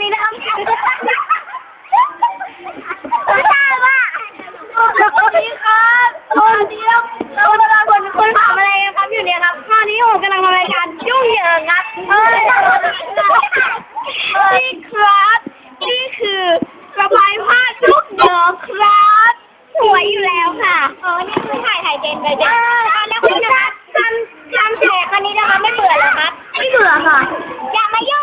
มีน้ำไม่ทราบอะสวัสดีครับตอนนี้เราเรากำลัคนคนถามอะไรกันครับอยู่เนี่ยครับตอนนี้ผมกำลังทำรายการยุ่งเหยิงนะเอ้ยนี่ครับนี่คือระบายภาพลูกเหยิงครับสวยอยู่แล้วค่ะอ๋อนี่คือถ่ายถ่ายเจนไปเจนแล้วคุณนะครับทำทำแฉกวันนี้นะคะไม่เบื่อเหรอครับไม่เบื่อค่ะอย่ามายุ่ง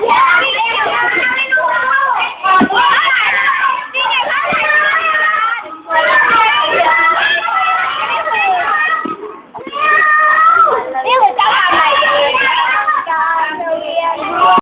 Yeah.